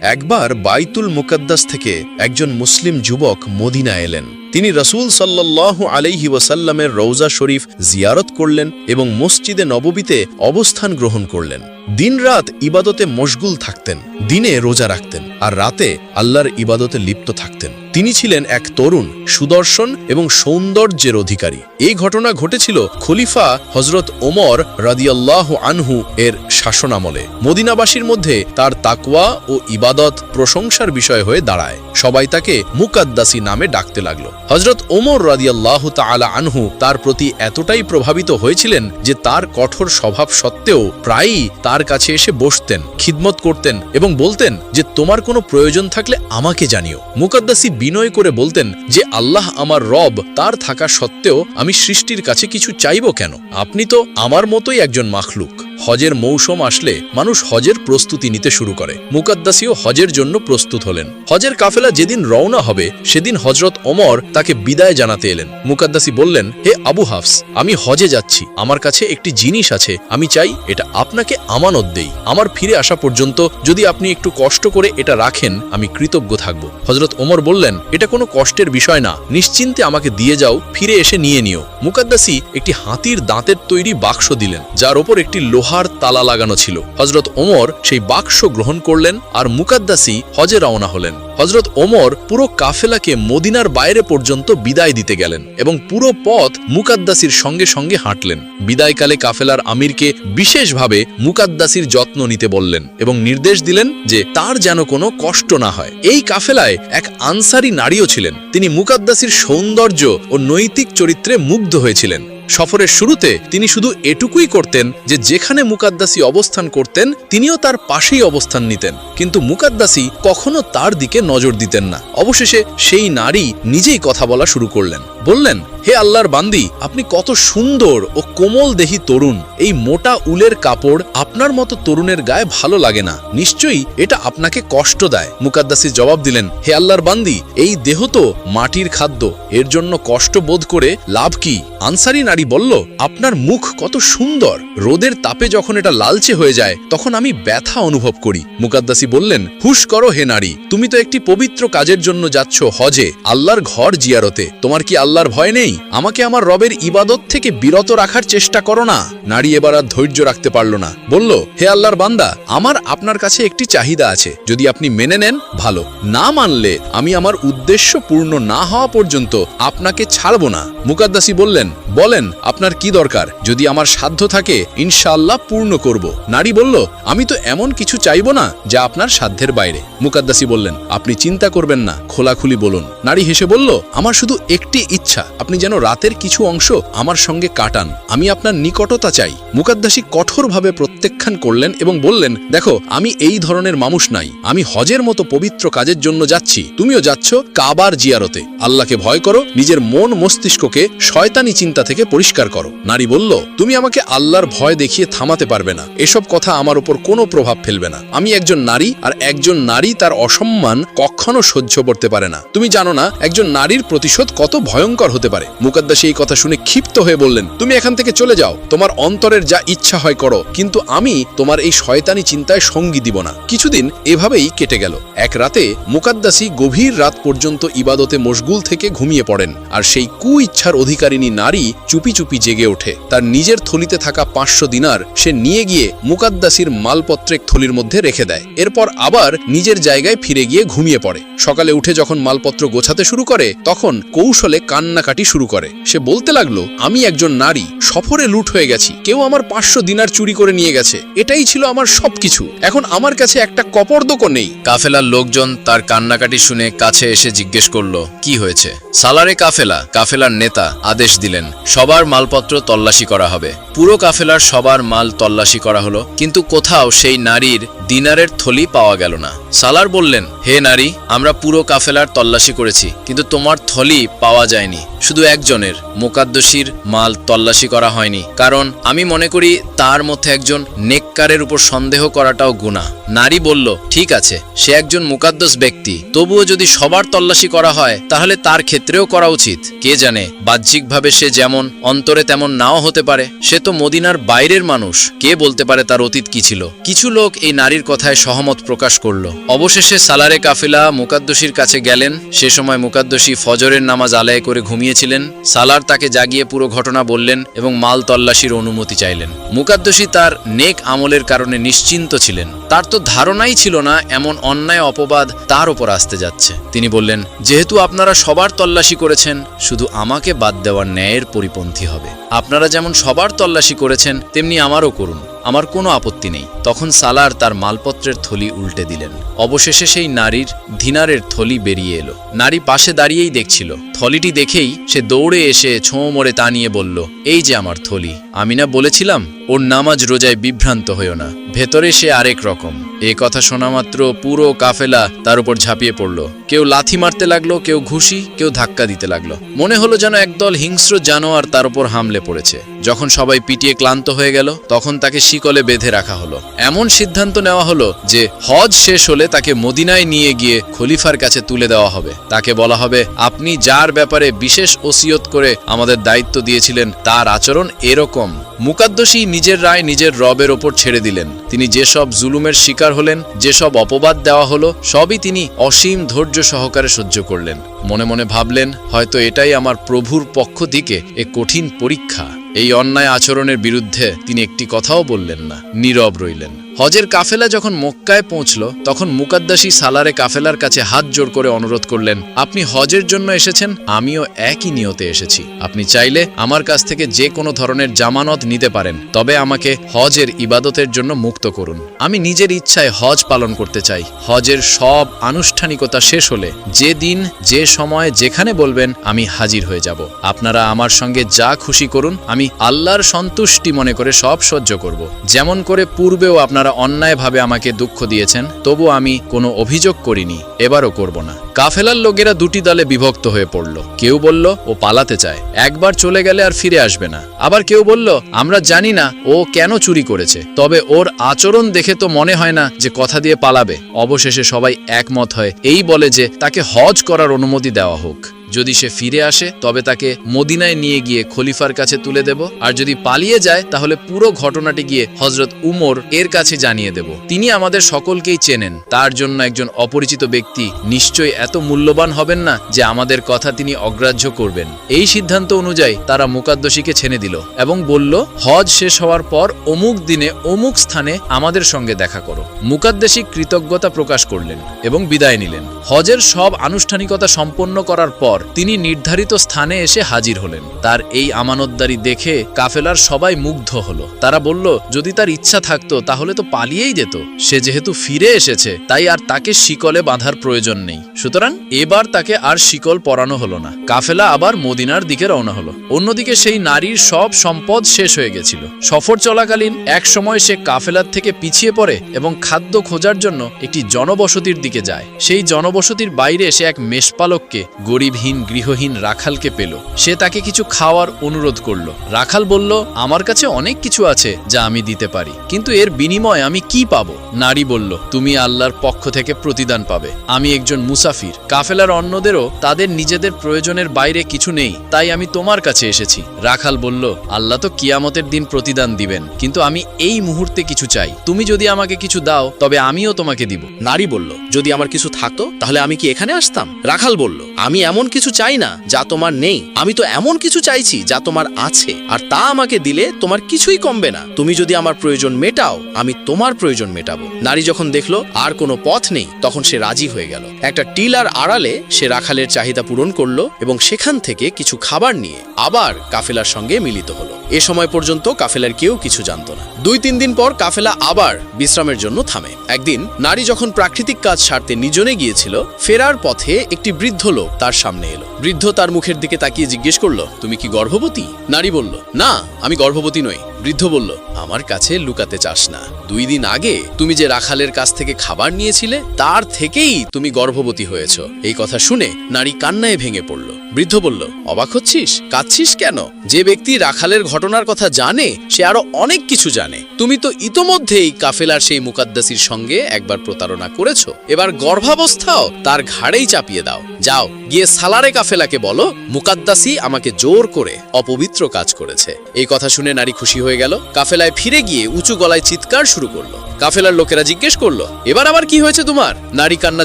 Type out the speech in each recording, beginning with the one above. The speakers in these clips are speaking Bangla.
একবার বাইতুল মুকদ্দাস থেকে একজন মুসলিম যুবক মদিনা এলেন। তিনি রসুল সাল্লাহ আলাইহি ওয়াসাল্লামের রৌজা শরীফ জিয়ারত করলেন এবং মসজিদে নববীতে অবস্থান গ্রহণ করলেন। দিনরাত ইবাদতে মশগুল থাকতেন, দিনে রোজা রাখতেন আর রাতে আল্লাহর ইবাদতে লিপ্ত থাকতেন। তিনি ছিলেন এক তরুণ, সুদর্শন এবং সৌন্দর্যের অধিকারী। এই ঘটনা ঘটেছিল খলিফা হজরত ওমর রাদিয়াল্লাহু আনহু এর শাসনামলে। মদিনাবাসীর মধ্যে তার তাকওয়া ও ইবাদত প্রশংসার বিষয় হয়ে দাঁড়ায়। সবাই তাকে মুকাদ্দাসি নামে ডাকতে লাগল। হজরত ওমর রাদিয়াল্লাহ তাআলা আনহু তার প্রতি এতটাই প্রভাবিত হয়েছিলেন যে তার কঠোর স্বভাব সত্ত্বেও প্রায়ই তার কাছে এসে বসতেন, খিদমত করতেন এবং বলতেন যে, তোমার কোনো প্রয়োজন থাকলে আমাকে জানিও। মুকাদ্দাসি বিনয় করে বলতেন যে, আল্লাহ আমার রব, তার থাকা সত্ত্বেও আমি সৃষ্টির কাছে কিছু চাইব কেন? আপনি তো আমার মতোই একজন মাখলুক। হজের মৌসুম আসলে মানুষ হজের প্রস্তুতি নিতে শুরু করে। মুকাদ্দাসিও হজের জন্য প্রস্তুত হলেন। হজের কাফেলা যেদিন রওনা হবে, সেদিন হজরত ওমর তাকে বিদায় জানাতে এলেন। মুকাদ্দাসি বললেন, হে আবু হাফস, আমি হজে যাচ্ছি। আমার কাছে একটি জিনিস আছে। আমি চাই এটা আপনাকে আমানত দেই। আমার ফিরে আসা পর্যন্ত যদি আপনি একটু কষ্ট করে এটা রাখেন, আমি কৃতজ্ঞ থাকব। হজরত ওমর বললেন, এটা কোনো কষ্টের বিষয় না। নিশ্চিন্তে আমাকে দিয়ে যাও, ফিরে এসে নিয়ে নিও। মুকাদ্দাসি একটি হাতির দাঁতের তৈরি বাক্স দিলেন, যার ওপর একটি লোহার তালা লাগানো ছিল। হজরত ওমর সেই বাক্স গ্রহণ করলেন আর মুকাদ্দাসি হজে রওনা হলেন। হজরত ওমর পুরো কাফেলাকে মদিনার বাইরে পর্যন্ত বিদায় দিতে গেলেন এবং পুরো পথ মুকাদ্দাসির সঙ্গে সঙ্গে হাঁটলেন। বিদায়কালে কাফেলার আমিরকে বিশেষভাবে মুকাদ্দাসির যত্ন নিতে বললেন এবং নির্দেশ দিলেন যে তার যেন কোনো কষ্ট না হয়। এই কাফেলায় এক আনসারি নারীও ছিলেন। তিনি মুকাদ্দাসির সৌন্দর্য ও নৈতিক চরিত্রে মুগ্ধ হয়েছিলেন। সফরের শুরুতে তিনি শুধু এটুকুই করতেন যে যেখানে মুকাদ্দাসি অবস্থান করতেন, তিনিও তার পাশেই অবস্থান নিতেন। কিন্তু মুকাদ্দাসি কখনো তার দিকে নজর দিতেন না। অবশেষে সেই নারী নিজেই কথা বলা শুরু করলেন। বললেন, হে আল্লাহর বান্দি, আপনি কত সুন্দর ও কোমল দেহি তরুণ। এই মোটা উলের কাপড় আপনার মতো তরুণের গায়ে ভালো লাগে না। নিশ্চয়ই এটা আপনাকে কষ্ট দেয়। মুকাদ্দাসি জবাব দিলেন, হে আল্লাহর বান্দি, এই দেহ তো মাটির খাদ্য। এর জন্য কষ্ট বোধ করে লাভ কি? আনসারি নারী বলল, আপনার মুখ কত সুন্দর। রোদের তাপে যখন এটা লালচে হয়ে যায়, তখন আমি ব্যথা অনুভব করি। মুকাদ্দাসি বললেন, হুশ করো হে নারী, তুমি তো একটি পবিত্র কাজের জন্য যাচ্ছ হজে, আল্লাহর ঘর জিয়ারতে। তোমার কি আল্লাহর ভয় নেই? আমাকে আমার রবের ইবাদত থেকে বিরত রাখার চেষ্টা করো না। নারী এবার আর ধৈর্য রাখতে পারল না। বলল, হে আল্লাহর বান্দা, আমার আপনার কাছে একটি চাহিদা আছে। যদি আপনি মেনে নেন, ভালো। না মানলে আমি আমার উদ্দেশ্য পূর্ণ না হওয়া পর্যন্ত আপনাকে ছাড়ব না। মুকাদ্দাসি বললেন, বলেন আপনার কি দরকার? যদি আমার সাধ্য থাকে, ইনশাআল্লাহ পূর্ণ করব। নারী বলল, আমি তো এমন কিছু চাইব না যা আপনার সাধ্যের বাইরে। মুকাদ্দাসি বললেন, আপনি চিন্তা করবেন না, খোলাখুলি বলুন। নারী হেসে বলল, আমার শুধু একটি ইচ্ছা, আপনি যেন রাতের কিছু অংশ আমার সঙ্গে কাটান, আমি আপনার নিকটতা চাই। মুকাদ্দাসী কঠোরভাবে প্রত্যাখ্যান করলেন এবং বললেন, দেখো, আমি এই ধরনের মানুষ নাই, আমি হজের মতো পবিত্র কাজের জন্য যাচ্ছি, তুমিও যাচ্ছ কাবার জিয়ারতে। আল্লাহকে ভয় করো, নিজের মন মস্তিষ্ককে শয়তানি চিন্তা থেকে পরিষ্কার করো। নারী বলল, তুমি আমাকে আল্লাহর ভয় দেখিয়ে থামাতে পারবে না। এসব কথা আমার উপর কোনো প্রভাব ফেলবে না। আমি একজন নারী, আর একজন নারী তার অসম্মান কখনো সহ্য করতে পারে না। তুমি জানো না, একজন নারীর প্রতিশোধ কত ভয়ঙ্কর হতে পারে। মুকাদ্দাসী এই কথা শুনে ক্ষিপ্ত হয়ে বললেন, তুমি এখান থেকে চলে যাও। তোমার অন্তরের যা ইচ্ছা হয় করো। কিন্তু আমি তোমার এই শয়তানি চিন্তায় সঙ্গী দিব না। কিছুদিন এভাবেই কেটে গেল। এক রাতে মুকাদ্দাসী গভীর রাত পর্যন্ত ইবাদতে মশগুল থেকে ঘুমিয়ে পড়েন। আর সেই কু ইচ্ছার অধিকারিণী নারী চুপি চুপি চুপি জেগে ওঠে। তার নিজের থলিতে থাকা পাঁচশো দিনার সে নিয়ে গিয়ে মুকাদ্দাসির মালপত্রেক থলির মধ্যে রেখে দেয়। এরপর আবার নিজের জায়গায় ফিরে গিয়ে ঘুমিয়ে পড়ে। সকালে উঠে যখন মালপত্র গোছাতে শুরু করে, তখন কৌশলে কান্নাকাটি শুরু করে। সে বলতে লাগল, আমি একজন নারী, সফরে লুট হয়ে গেছি। কেউ আমার পাঁচশো দিনার চুরি করে নিয়ে গেছে। এটাই ছিল আমার সবকিছু। এখন আমার কাছে একটা কপর্দকও নেই। কাফেলার লোকজন তার কান্নাকাটি শুনে কাছে এসে জিজ্ঞেস করল, কি হয়েছে? সালারে কাফেলা। কাফেলার নেতা আদেশ দিলেন সবার মালপত্র তল্লাশি করা হবে। পুরো কাফেলার সবার মাল তল্লাশি করা হলো, কিন্তু কোথাও সেই নারীর দিনারের থলি পাওয়া গেল না। সালার বললেন, হে নারী, আমরা পুরো কাফেলার তল্লাশি করেছি, কিন্তু তোমার থলি পাওয়া যায়নি। শুধু একজনের মোকাদ্দশির মাল তল্লাশি করা হয়নি। কারণ আমি মনে করি তার মধ্যে একজন নেককারের উপর সন্দেহ করাটাও গুণা নারী বলল, ঠিক আছে, সে একজন মুকাদ্দস ব্যক্তি। তবুও যদি সবার তল্লাশি করা হয়, তাহলে তার ক্ষেত্রেও করা উচিত। কে জানে, বাহ্যিকভাবে সে যেমন অন্তরে তেমন নাও হতে পারে। সে তো মদিনার বাইরের মানুষ। কে বলতে পারে তার অতীত কি ছিল? কিছু লোক এই নারীর কথায় সহমত প্রকাশ করল। অবশেষে সালারে কাফিলা মুকাদ্দসির কাছে গেলেন। সে সময় মুকাদ্দসি ফজরের নামাজ আলায় করে ঘুমিয়েছিলেন। সালার তাকে জাগিয়ে পুরো ঘটনা বললেন এবং মাল তল্লাশির অনুমতি চাইলেন। মুকাদ্দসি তার নেক আমলের কারণে নিশ্চিন্ত ছিলেন। তার তো ধারণাই ছিল না এমন অন্যায় অপবাদ তার ওপর আসতে যাচ্ছে। তিনি বললেন, যেহেতু আপনারা সবার তল্লাশি করেছেন, শুধু আমাকে বাদ দেওয়ার ন্যায়ের পরিপন্থী হবে। আপনারা যেমন সবার তল্লাশি করেছেন, তেমনি আমারও করুন। আমার কোনো আপত্তি নেই। তখন সালার তার মালপত্রের থলি উল্টে দিলেন। অবশেষে সেই নারীর ধিনারের থলি বেরিয়ে এলো। নারী পাশে দাঁড়িয়েই দেখছিল। থলিটি দেখেই সে দৌড়ে এসে ছোঁ মরে তা নিয়ে বলল, এই যে আমার থলি। আমি না বলেছিলাম, ওর নামাজ রোজায় বিভ্রান্ত হইও না। ভেতরে সে আরেক রকম। এ কথা শোনা মাত্র পুরো কাফেলা তার উপর ঝাঁপিয়ে পড়ল। কেউ লাথি মারতে লাগল, কেউ ঘুষি, কেউ ধাক্কা দিতে লাগল। মনে হলো যেন একদল হিংস্র জানোয়ার তার উপর হামলে পড়েছে। যখন সবাই পিটিয়ে ক্লান্ত হয়ে গেল, তখন তাকে শিকলে বেঁধে রাখা হলো। এমন সিদ্ধান্ত নেওয়া হলো যে, হজ শেষ হলে তাকে মদিনায় নিয়ে গিয়ে খলিফার কাছে তুলে দেওয়া হবে। তাকে বলা হবে, আপনি যার ব্যাপারে বিশেষ ওসিয়ত করে আমাদের দায়িত্ব দিয়েছিলেন, তার আচরণ এরকম। মুকাদ্দসী নিজের রায় নিজের রবের ওপর ছেড়ে দিলেন। তিনি যেসব জুলুমের শিকার হলেন, যেসব অপবাদ দেওয়া হলো, সবই তিনি অসীম ধৈর্য সহকারে সহ্য করলেন। মনে মনে ভাবলেন, হয়তো এটাই আমার প্রভুর পক্ষ দিকে এ কঠিন পরীক্ষা। এই অন্যায় আচরণের বিরুদ্ধে তিনি একটি কথাও বললেন না, নীরব রইলেন। হজের কাফেলা যখন মক্কায় পৌঁছল, তখন মুকাদ্দাসী সালারে কাফেলার কাছে হাত জোড় করে অনুরোধ করলেন, আপনি হজের জন্য এসেছেন, আমিও একই নিয়তে এসেছি। আপনি চাইলে আমার কাছ থেকে যে কোনো ধরনের জামানত নিতে পারেন, তবে আমাকে হজের ইবাদতের জন্য মুক্ত করুন। আমি নিজের ইচ্ছায় হজ পালন করতে চাই। হজের সব আনুষ্ঠানিকতা শেষ হলে, যে দিন, যে সময়, যেখানে বলবেন, আমি হাজির হয়ে যাব। আপনারা আমার সঙ্গে যা খুশি করুন, আমি আল্লাহর সন্তুষ্টি মনে করে সব সহ্য করব। যেমন করে পূর্বেও আপনারা অন্যায়ভাবে আমাকে দুঃখ দিয়েছেন, তবু আমি কোনো অভিযোগ করিনি, এবারও করব না। কাফেলার লোকেরা দুটি দলে বিভক্ত হয়ে পড়ল। কেউ বলল, ও পালাতে চায়। একবার চলে গেলে আর ফিরে আসবে না। আবার কেউ বলল, আমরা জানি না ও কেন চুরি করেছে। তবে ওর আচরণ দেখে তো মনে হয় না যে কথা দিয়ে পালাবে। অবশেষে সবাই একমত হয়। এই বলে যে তাকে হজ করার অনুমতি দেওয়া হোক। যদি সে ফিরে আসে, তবে তাকে মদিনায় নিয়ে গিয়ে খলিফার কাছে তুলে দেব। আর যদি পালিয়ে যায়, তাহলে পুরো ঘটনাটি গিয়ে হজরত উমর এর কাছে জানিয়ে দেব। তিনি আমাদের সকলকেই চেনেন। তার জন্য একজন অপরিচিত ব্যক্তি নিশ্চয়ই এত মূল্যবান হবেন না যে আমাদের কথা তিনি অগ্রাহ্য করবেন। এই সিদ্ধান্ত অনুযায়ী তারা মুকাদ্দসীকে ছেনে দিল এবং বলল, হজ শেষ হওয়ার পর অমুক দিনে অমুক স্থানে আমাদের সঙ্গে দেখা করো। মুকাদ্দেশী কৃতজ্ঞতা প্রকাশ করলেন এবং বিদায় নিলেন। হজের সব আনুষ্ঠানিকতা সম্পন্ন করার পর তিনি নির্ধারিত স্থানে এসে হাজির হলেন। তার এই আমানতদারি দেখে কাফেলার সবাই মুগ্ধ হলো। তারা বলল, যদি তার ইচ্ছা থাকতো তাহলে তো পালিয়েই যেত। সে যেহেতু ফিরে এসেছে, তাই আর তাকে শিকলে বাঁধার প্রয়োজন নেই। সুতরাং এবার তাকে আর শিকল পরানো হলো না। কাফেলা আবার মদিনার দিকে রওনা হলো। অন্যদিকে সেই নারীর সব সম্পদ শেষ হয়ে গেছিল। সফর চলাকালীন এক সময় সে কাফেলার থেকে পিছিয়ে পড়ে এবং খাদ্য খোঁজার জন্য একটি জনবসতির দিকে যায়। সেই জনবসতির বাইরে সে এক মেষপালককে, গরিবহীন গৃহহীন রাখালকে পেল। সে তাকে কিছু খাওয়ার অনুরোধ করল। রাখাল বলল, আমার কাছে অনেক কিছু আছে যা আমি দিতে পারি, কিন্তু এর বিনিময়ে আমি কি পাবো? নারী বলল, তুমি আল্লাহর পক্ষ থেকে প্রতিদান পাবে। আমি একজন মুসাফির কাফেলার অন্যদেরও তাদের নিজেদের প্রয়োজনের বাইরে কিছু নেই, তাই আমি তোমার কাছে এসেছি। রাখাল বলল, আল্লাহ তো কিয়ামতের দিন প্রতিদান দিবেন, কিন্তু আমি এই মুহূর্তে কিছু চাই। তুমি যদি আমাকে কিছু দাও, তবে আমিও তোমাকে দিব। নারী বলল, যদি আমার কিছু থাকতো, তাহলে আমি কি এখানে আসতাম? রাখাল বলল, আমি এমন কিছু চাই না যা তোমার নেই। আমি তো এমন কিছু চাইছি যা তোমার আছে, আর তা আমাকে দিলে তোমার কিছুই কমবে না। তুমি যদি আমার প্রয়োজন মেটাও, আমি তোমার প্রয়োজন মেটাবো। নারী যখন দেখল, আর কোনো পথ নেই, তখন সে রাজি হয়ে গেল। একটা টিলার আড়ালে সে রাখালের চাহিদা পূরণ করল এবং সেখান থেকে কিছু খাবার নিয়ে আবার কাফেলার সঙ্গে মিলিত হলো। এ সময় পর্যন্ত কাফেলার কেউ কিছু জানতো না। দুই তিন দিন পর কাফেলা আবার বিশ্রামের জন্য থামে। একদিন নারী যখন প্রাকৃতিক কাজ সারতে নিজনে গিয়েছিল, ফেরার পথে একটি বৃদ্ধ লোক তার সামনে এলো। বৃদ্ধ তার মুখের দিকে তাকিয়ে জিজ্ঞেস করল, তুমি কি গর্ভবতী? নারী বলল, না, আমি গর্ভবতী নই। বৃদ্ধ বলল, আমার কাছে লুকাতে চাস না। দুই দিন আগে তুমি যে রাখালের কাছ থেকে খাবার নিয়েছিলে, তার থেকেই তুমি গর্ভবতী হয়েছ। এই কথা শুনে নারী কান্নায় ভেঙে পড়ল। বৃদ্ধ বলল, অবাক হচ্ছিস? কাঁদছিস কেন? যে ব্যক্তি রাখালের ঘটনার কথা জানে, সে আরও অনেক কিছু জানে। তুমি তো ইতোমধ্যেই কাফেলার সেই মুকাদ্দাসির সঙ্গে একবার প্রতারণা করেছ। এবার গর্ভাবস্থাও তার ঘাড়েই চাপিয়ে দাও। যাও, গিয়ে সালারে কাফেলাকে বলো, মুকাদ্দাসি আমাকে জোর করে অপবিত্র কাজ করেছে। এই কথা শুনে নারী খুশি হয়ে গেল। কাফেলায় ফিরে গিয়ে উঁচু গলায় চিৎকার শুরু করল। কাফেলার লোকেরা জিজ্ঞেস করল, এবার আবার কি হয়েছে তোমার? নারী কান্না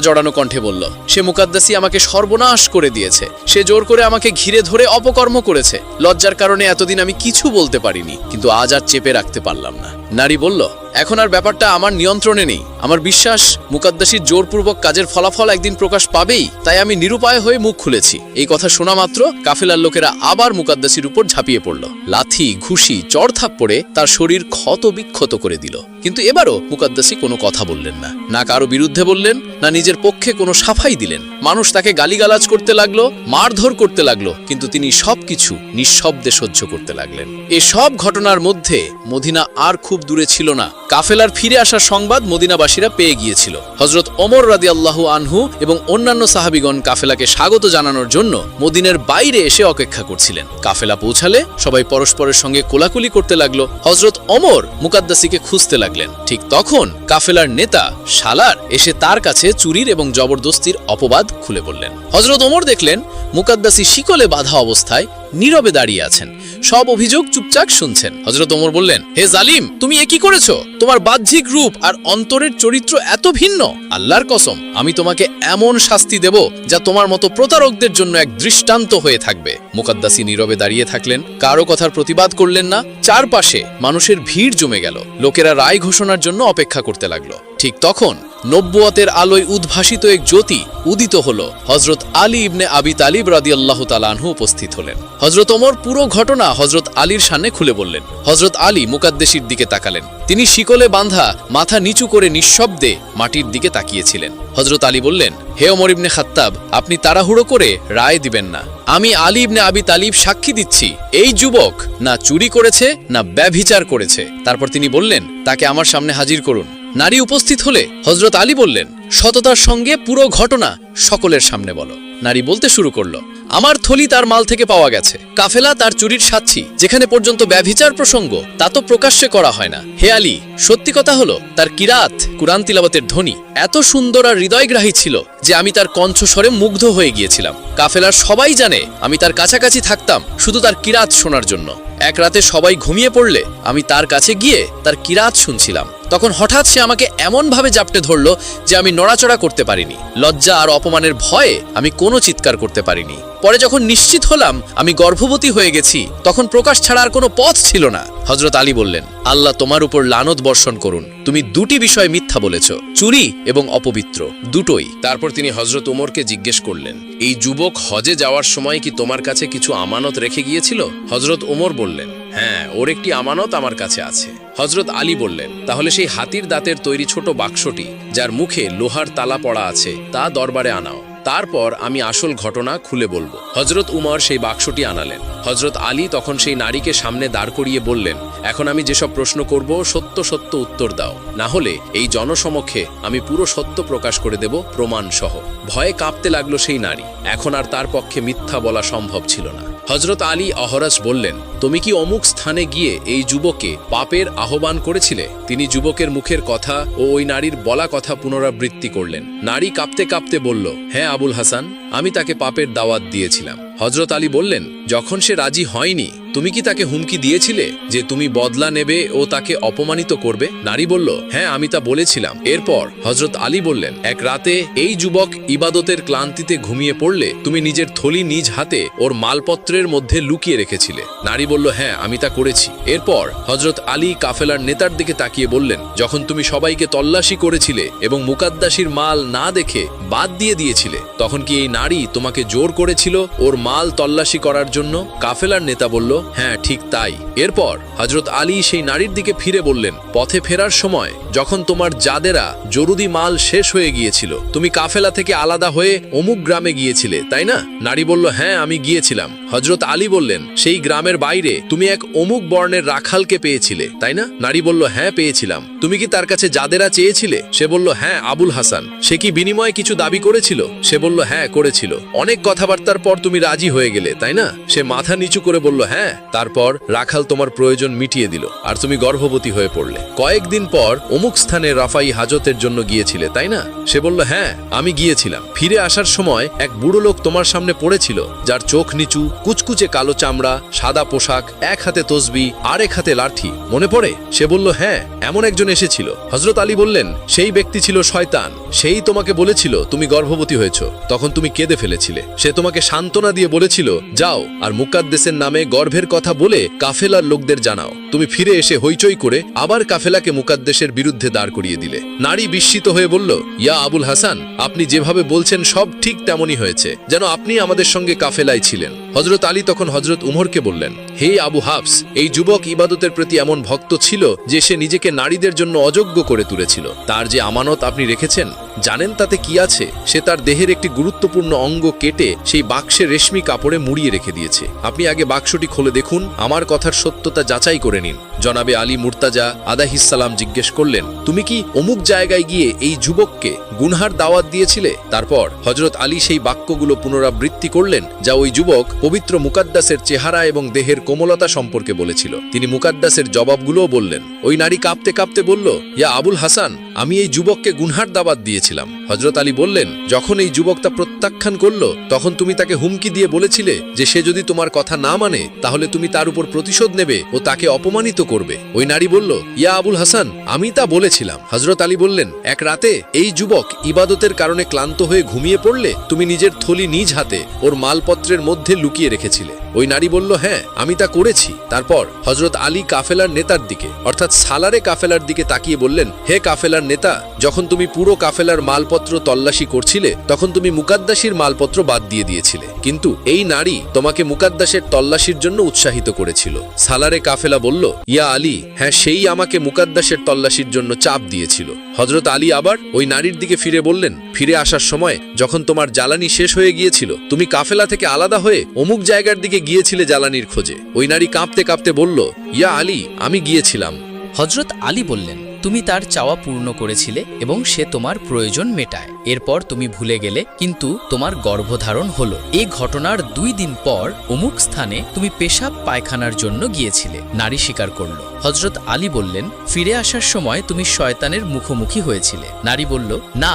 জড়ানো কণ্ঠে বলল, সে মুকাদ্দাসি আমাকে সর্বনাশ করে দিয়েছে। সে জোর করে আমাকে ঘিরে ধরে অপকর্ম করেছে। লজ্জার কারণে এতদিন আমি কিছু বলতে পারিনি, কিন্তু আজ আর চেপে রাখতে পারলাম না। নারী বলল, এখন আর ব্যাপারটা আমার নিয়ন্ত্রণে নেই। আমার বিশ্বাস মুকাদ্দাসির জোরপূর্বক কাজের ফলাফল একদিন প্রকাশ পাবেই, তাই আমি নিরুপায় হয়ে মুখ খুলেছি। এই কথা শোনা মাত্র কাফেলার লোকেরা আবার মুকাদ্দাসির উপর ঝাঁপিয়ে পড়ল। লাথি, ঘুষি চড়থাপ পড়ে তার শরীর ক্ষত বিক্ষত করে দিল। কিন্তু এবারও মুকাদ্দাসি কোনো কথা বললেন না। না কারও বিরুদ্ধে বললেন, না নিজের পক্ষে কোনো সাফাই দিলেন। মানুষ তাকে গালিগালাজ করতে লাগল, মারধর করতে লাগল, কিন্তু তিনি সবকিছু নিঃশব্দে সহ্য করতে লাগলেন। এসব ঘটনার মধ্যে মদিনা আর খুব দূরে ছিল না। কাফেলার ফিরে আসার সংবাদ মদিনাবাসীরা পেয়ে গিয়েছিল। হজরত অমর রাদি আল্লাহ আনহু এবং অন্যান্য সাহাবিগণ কাফেলাকে স্বাগত জানানোর জন্য মদিনের বাইরে এসে অপেক্ষা করছিলেন। কাফেলা পৌঁছালে সবাই পরস্পরের সঙ্গে কোলাকুলি করতে লাগল। হজরত অমর মুকাদ্দাসিকে খুঁজতে লাগলেন। ঠিক তখন কাফেলার নেতা সালার এসে তার কাছে চুরির এবং জবরদস্তির অপবাদ খুলে বললেন। হজরত ওমর দেখলেন, মুকাদ্দাসি শিকলে বাধা অবস্থায় নীরবে দাঁড়িয়ে আছেন। সব অভিযোগ চুপচাপ শুনছেন। হজরত ওমর বললেন, হে জালিম, তুমি এ কি করেছ? তোমার বাহ্যিক রূপ আর অন্তরের চরিত্র এত ভিন্ন? আল্লাহর কসম, আমি তোমাকে এমন শাস্তি দেব যা তোমার মতো প্রতারকদের জন্য এক দৃষ্টান্ত হয়ে থাকবে। মুকাদ্দাসি নীরবে দাঁড়িয়ে থাকলেন, কারও কথার প্রতিবাদ করলেন না, চারপাশে মানুষের ভিড় জমে গেল। লোকেরা রায় ঘোষণার জন্য অপেক্ষা করতে লাগল। ঠিক তখন নব্বুয়াতের আলোয় উদ্ভাসিত এক জ্যোতি উদিত হল। হজরত আলী ইবনে আবি তালিব রাদি আল্লাহ তালানহু উপস্থিত হলেন। হজরত ওমর পুরো ঘটনা হজরত আলীর সামনে খুলে বললেন। হজরত আলী মুকাদ্দেশির দিকে তাকালেন। তিনি শিকলে বাঁধা, মাথা নিচু করে নিঃশব্দে মাটির দিকে তাকিয়েছিলেন। হজরত আলী বললেন, হে ওমর ইবনে খাত্তাব, আপনি তাড়াহুড়ো করে রায় দিবেন না। আমি আলী ইবনে আবি তালিব সাক্ষী দিচ্ছি। এই যুবক না চুরি করেছে, না ব্যভিচার করেছে। তারপর তিনি বললেন, তাকে আমার সামনে হাজির করুন। নারী উপস্থিত হলে হজরত আলী বললেন, সততার সঙ্গে পুরো ঘটনা সকলের সামনে বলো। নারী বলতে শুরু করল, আমার থলি তার মাল থেকে পাওয়া গেছে। কাফেলা তার চুরির সাক্ষী, যেখানে পর্যন্ত ব্যভিচার প্রসঙ্গ, তা তো প্রকাশ্যে করা হয় না। হে আলী, সত্যি কথা হলো, তার কিরাত, কুরআন তিলাবতের ধ্বনি এত সুন্দর আর হৃদয়গ্রাহী ছিল যে আমি তার কণ্ঠস্বরে মুগ্ধ হয়ে গিয়েছিলাম। কাফেলার সবাই জানে, আমি তার কাছাকাছি থাকতাম শুধু তার কিরাত শোনার জন্য। এক রাতে সবাই ঘুমিয়ে পড়লে আমি তার কাছে গিয়ে তার কিরাত শুনছিলাম। তখন হঠাৎ সে আমাকে এমনভাবে জাপটে ধরল যে আমি নড়াচড়া করতে পারিনি। লজ্জা আর অপমানের ভয়ে আমি কোনো চিৎকার করতে পারিনি। পরে যখন নিশ্চিত হলাম আমি গর্ভবতী হয়ে গেছি, তখন প্রকাশ ছাড়া আর কোনো পথ ছিল না। হজরত আলী বললেন, আল্লাহ তোমার উপর লানত বর্ষণ করুন। তুমি দুটি বিষয় মিথ্যা বলেছ, চুরি এবং অপবিত্র, দুটোই। তারপর তিনি হজরত ওমরকে জিজ্ঞেস করলেন, এই যুবক হজে যাওয়ার সময় কি তোমার কাছে কিছু আমানত রেখে গিয়েছিল? হজরত ওমর বললেন হ্যাঁ ওর একটি আমানত আমার কাছে আছে। হজরত আলী বললেন, তাহলে সেই হাতির দাঁতের তৈরি ছোট বাক্সটি, যার মুখে লোহার তালা পড়া আছে, তা দরবারে আনাও। তারপর আমি আসল ঘটনা খুলে বলব। হজরত উমর সেই বাক্সটি আনালেন। হজরত আলী তখন সেই নারীকে সামনে দাঁড় করিয়ে বললেন, এখন আমি যেসব প্রশ্ন করব, সত্য সত্য উত্তর দাও। না হলে এই জনসমক্ষে আমি পুরো সত্য প্রকাশ করে দেব প্রমাণ সহ ভয়ে কাঁপতে লাগল সেই নারী। এখন আর তার পক্ষে মিথ্যা বলা সম্ভব ছিল না। হজরত আলী অহরাজ বললেন, তুমি কি অমুক স্থানে গিয়ে এই যুবকে পাপের আহ্বান করেছিলে? তিনি যুবকের মুখের কথা ও ওই নারীর বলা কথা পুনরাবৃত্তি করলেন। নারী কাঁপতে কাঁপতে বলল হ্যাঁ আবুল হাসান, আমি তাকে পাপের দাওয়াত দিয়েছিলাম। হজরত আলী বললেন, যখন সে রাজি হয়নি তুমি কি তাকে হুমকি দিয়েছিলে যে তুমি বদলা নেবে ও তাকে অপমানিত করবে? নারী বলল হ্যাঁ আমি তা বলেছিলাম। এরপর হজরত আলী বললেন, এক রাতে এই যুবক ইবাদতের ক্লান্তিতে ঘুমিয়ে পড়লে তুমি নিজের থলি নিজ হাতে ওর মালপত্রের মধ্যে লুকিয়ে রেখেছিলে। নারী বলল হ্যাঁ আমি তা করেছি। এরপর হজরত আলী কাফেলার নেতার দিকে তাকিয়ে বললেন, যখন তুমি সবাইকে তল্লাশি করেছিলে এবং মুকাদ্দাসির মাল না দেখে বাদ দিয়ে দিয়েছিলে, তখন কি এই নারী তোমাকে জোর করেছিল ওর মাল তল্লাশি করার জন্য? কাফেলার নেতা বলল হ্যাঁ ঠিক তাই। এরপর হজরত আলী সেই নারীর দিকে ফিরে বললেন, পথে ফেরার সময় যখন তোমার জাদেরা জরুরি মাল শেষ হয়ে গিয়েছিল, তুমি কাফেলা থেকে আলাদা হয়ে অমুক গ্রামে গিয়েছিলে, তাই না? নারী বলল হ্যাঁ আমি গিয়েছিলাম। হজরত আলী বললেন, সেই গ্রামের বাইরে তুমি এক অমুক বর্ণের রাখালকে পেয়েছিলে, তাই না? নারী বলল হ্যাঁ পেয়েছিলাম। তুমি কি তার কাছে যাদেরা চেয়েছিলে? সে বলল হ্যাঁ আবুল হাসান। সে কি বিনিময়ে কিছু দাবি করেছিল? সে বলল হ্যাঁ করেছিল। অনেক কথাবার্তার পর তুমি রাজি হয়ে গেলে, তাই না? সে মাথা নিচু করে বলল হ্যাঁ তারপর রাখাল তোমার প্রয়োজন মিটিয়ে দিল, আর তুমি গর্ভবতী হয়ে পড়লে। কয়েকদিন পর অমুক স্থানে রাফাই হাজতের জন্য গিয়েছিলে, তাই না? সে বলল হ্যাঁ আমি গিয়েছিলাম। ফিরে আসার সময় এক বুড়ো লোক তোমার সামনে পড়েছিল, যার চোখ নিচু, কুচকুচে কালো চামড়া, সাদা পোশাক, এক হাতে তসবি, আরেক হাতে লাঠি। মনে পড়ে? সে বলল হ্যাঁ এমন একজন এসেছিল। হজরত আলী বললেন, সেই ব্যক্তি ছিল শয়তান। সেই তোমাকে বলেছিল, তুমি গর্ভবতী হয়েছ। তখন তুমি কেঁদে ফেলেছিলে। সে তোমাকে সান্ত্বনা দিয়ে বলেছিল, যাও, আর মুকাদ্দেসের নামে গর্ভের কথা বলে কাফেলার লোকদের জানাও। তুমি ফিরে এসে হইচই করে আবার কাফেলাকে মুকাদ্দেশের বিরুদ্ধে দাঁড় করিয়ে দিলে। নারী বিস্মিত হয়ে বলল, ইয়া আবুল হাসান, আপনি যেভাবে বলছেন সব ঠিক তেমনই হয়েছে। যেন আপনি আমাদের সঙ্গে কাফেলায় ছিলেন। হজরত আলী তখন হজরত উমরকে বললেন, হে আবু হাফস, এই যুবক ইবাদতের প্রতি এমন ভক্ত ছিল যে সে নিজেকে নারীদের জন্য অযোগ্য করে তুলেছিল। তার যে আমানত আপনি রেখেছেন, জানেন তাতে কি আছে? সে তার দেহের একটি গুরুত্বপূর্ণ অঙ্গ কেটে সেই বাক্সে রেশমি কাপড়ে মুড়িয়ে রেখে দিয়েছে। আপনি আগে বাক্সটি খুলে দেখুন, আমার কথার সত্যতা যাচাই করে নিন। জনাবে আলী মুর্তাজা আদাহিসাল্লাম জিজ্ঞেস করলেন, তুমি কি অমুক জায়গায় গিয়ে এই যুবককে গুনহার দাওয়াত দিয়েছিলে? তারপর হজরত আলী সেই বাক্যগুলো পুনরাবৃত্তি করলেন, যা ওই যুবক পবিত্র মুকাদ্দাসের চেহারা এবং দেহের কোমলতা সম্পর্কে বলেছিল। তিনি মুকাদ্দাসের জবাবগুলোও বললেন ওই নারী কাঁপতে কাঁপতে বলল, ইয়া আবুল হাসান, আমি এই যুবককে গুনহার দাবাত দিয়েছিলাম। হজরত আলী বললেন, যখন এই যুবক তা প্রত্যাখ্যান করল, তখন তুমি তাকে হুমকি দিয়ে বলেছিলে যে সে যদি তোমার কথা না মানে তাহলে তুমি তার উপর প্রতিশোধ নেবে ও তাকে অপমানিত করবে। ওই নারী বলল, ইয়া আবুল হাসান, আমি তা বলেছিলাম। হজরত আলী বললেন, এক রাতে এই যুবক ইবাদতের কারণে ক্লান্ত হয়ে ঘুমিয়ে পড়লে তুমি নিজের থলি নিজ হাতে ওর মালপত্রের মধ্যে লুকিয়ে রেখেছিলে। ওই নারী বলল হ্যাঁ আমি তা করেছি। তারপর হজরত আলী কাফেলার নেতার দিকে, অর্থাৎ সালারে কাফেলার দিকে তাকিয়ে বললেন, হে কাফেলার নেতা, যখন তুমি পুরো কাফেলার মালপত্র তল্লাশি করছিলে, তখন তুমি মুকাদ্দাসির মালপত্র বাদ দিয়ে দিয়েছিলে। কিন্তু এই নারী তোমাকে মুকাদ্দাসের তল্লাশির জন্য উৎসাহিত করেছিল। সালারে কাফেলা বলল, ইয়া আলী হ্যাঁ সেই আমাকে মুকাদ্দাসের তল্লাশির জন্য চাপ দিয়েছিল। হজরত আলী আবার ওই নারীর দিকে ফিরে বললেন, ফিরে আসার সময় যখন তোমার জ্বালানি শেষ হয়ে গিয়েছিল, তুমি কাফেলা থেকে আলাদা হয়ে অমুক জায়গার দিকে গিয়েছিলে জ্বালানির খোঁজে। ওই নারী কাঁপতে কাঁপতে বলল, ইয়া আলী, আমি গিয়েছিলাম। হজরত আলী বললেন, তুমি তার চাওয়া পূর্ণ করেছিলে এবং সে তোমার প্রয়োজন মেটায়। এরপর তুমি ভুলে গেলে কিন্তু তোমার গর্ভধারণ হলো। এই ঘটনার দুই দিন পর অমুক স্থানে তুমি পেশাব পায়খানার জন্য গিয়েছিলে। নারী স্বীকার করল। হজরত আলী বললেন, ফিরে আসার সময় তুমি শয়তানের মুখোমুখি হয়েছিলে। নারী বলল, না,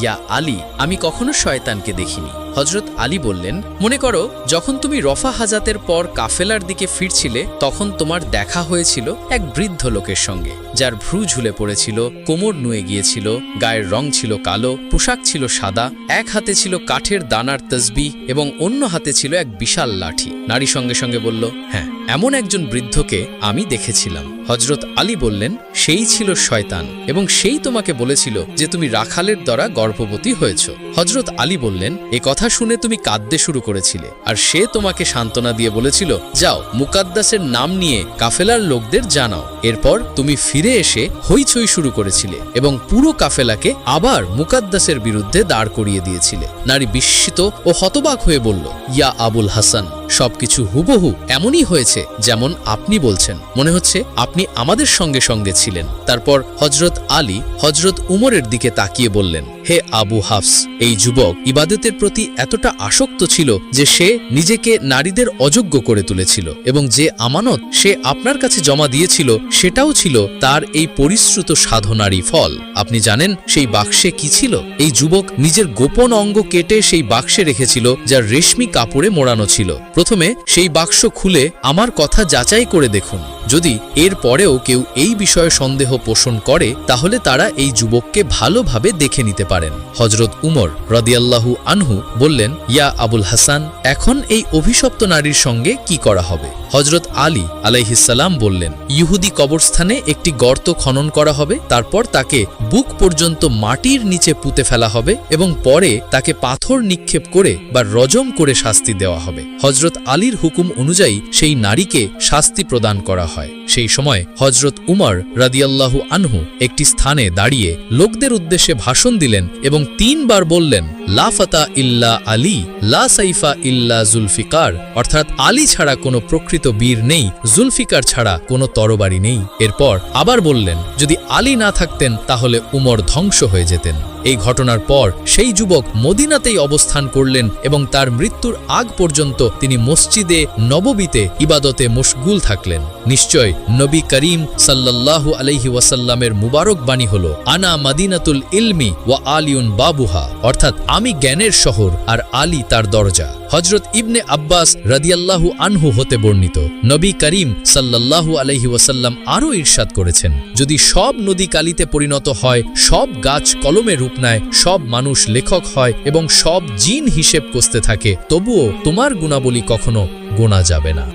ইয়া আলী, আমি কখনো শয়তানকে দেখিনি। হজরত আলী বললেন, মনে করো, যখন তুমি রফা হাজাতের পর কাফেলার দিকে ফিরছিলে, তখন তোমার দেখা হয়েছিল এক বৃদ্ধ লোকের সঙ্গে। যার ভ্রু ঝুলে পড়েছিল, কোমর নুয়ে গিয়েছিল, গায়ের রং ছিল কালো, পোশাক ছিল সাদা, এক হাতে ছিল কাঠের দানার তসবি এবং অন্য হাতে ছিল এক বিশাল লাঠি। নারী সঙ্গে সঙ্গে বলল হ্যাঁ এমন একজন বৃদ্ধকে আমি দেখেছিলাম। হজরত আলী বললেন, সেই ছিল শয়তান এবং সেই তোমাকে বলেছিল যে তুমি রাখালের দ্বারা গর্ভবতী হয়েছ। হজরত আলী বললেন, এ কথা শুনে তুমি কাঁদতে শুরু করেছিলে আর সে তোমাকে সান্ত্বনা দিয়ে বলেছিল, যাও, মুকাদ্দাসের নাম নিয়ে কাফেলার লোকদের জানাও। এরপর তুমি ফিরে এসে হইচই শুরু করেছিলে এবং পুরো কাফেলাকে আবার মুকাদ্দাসের বিরুদ্ধে দাঁড় করিয়ে দিয়েছিলে। নারী বিস্মিত ও হতবাক হয়ে বলল, ইয়া আবুল হাসান, সবকিছু হুবহু এমনই হয়েছে যেমন আপনি বলছেন। মনে হচ্ছে আপনি আমাদের সঙ্গে সঙ্গে ছিলেন। তারপর হজরত আলী হজরত উমরের দিকে তাকিয়ে বললেন, হে আবু হাফস, এই যুবক ইবাদতের প্রতি এতটা আসক্ত ছিল যে সে নিজেকে নারীদের অযোগ্য করে তুলেছিল এবং যে আমানত সে আপনার কাছে জমা দিয়েছিল সেটাও ছিল তার এই পরিশ্রুত সাধনারই ফল। আপনি জানেন সেই বাক্সে কি ছিল? এই যুবক নিজের গোপন অঙ্গ কেটে সেই বাক্সে রেখেছিল যা রেশমি কাপড়ে মোড়ানো ছিল। প্রথমে সেই বাক্স খুলে আমার কথা যাচাই করে দেখুন। যদি এর পরেও কেউ এই বিষয়ে সন্দেহ পোষণ করে, তাহলে তারা এই যুবককে ভালোভাবে দেখে নিতে পারেন। হজরত উমর রদিয়াল্লাহু আনহু বললেন, ইয়া আবুল হাসান, এখন এই অভিশপ্ত নারীর সঙ্গে কি করা হবে? হজরত আলী আলাইহিসাল্লাম বললেন, ইহুদি কবরস্থানে একটি গর্ত খনন করা হবে, তারপর তাকে বুক পর্যন্ত মাটির নিচে পুঁতে ফেলা হবে এবং পরে তাকে পাথর নিক্ষেপ করে বা রজম করে শাস্তি দেওয়া হবে। হজরত আলীর হুকুম অনুযায়ী সেই নারীকে শাস্তি প্রদান করা হয়। সেই সময় হজরত উমর রাদিয়াল্লাহু আনহু একটি স্থানে দাঁড়িয়ে লোকদের উদ্দেশ্যে ভাষণ দিলেন এবং তিনবার বললেন লা ফাতা ইল্লা আলী, লা সাইফা ইল্লা জুলফিকার। অর্থাৎ আলী ছাড়া কোনো প্রকৃত বীর নেই, জুলফিকার ছাড়া কোনো তরবারি নেই। এরপর আবার বললেন যদি আলী না থাকতেন তাহলে উমর ধ্বংস হয়ে যেতেন। এই ঘটনার পর সেই যুবক মদিনাতেই অবস্থান করলেন এবং তার মৃত্যুর আগ পর্যন্ত তিনি মসজিদে নববীতে ইবাদতে মশগুল থাকলেন। নিশ্চয় নবী করিম সাল্লাল্লাহু আলাইহি ওয়াসাল্লামের মুবারক বাণী হল, আনা মাদিনাতুল ইলমি ওয়া আলিউন বাবুহা অর্থাৎ আমি জ্ঞানের শহর আর আলী তার দরজা। হজরত ইবনে আব্বাস রাদিয়াল্লাহু আনহু হতে বর্ণিত, নবী করিম সাল্লাল্লাহু আলাইহি ওয়াসাল্লাম আরও ঈর্ষাদ করেছেন, যদি সব নদী কালিতে পরিণত হয়, সব গাছ কলমে রূপ নেয় সব মানুষ লেখক হয় এবং সব জিন হিসেব কষতে থাকে। তবুও তোমার গুণাবলী কখনো গোনা যাবে না।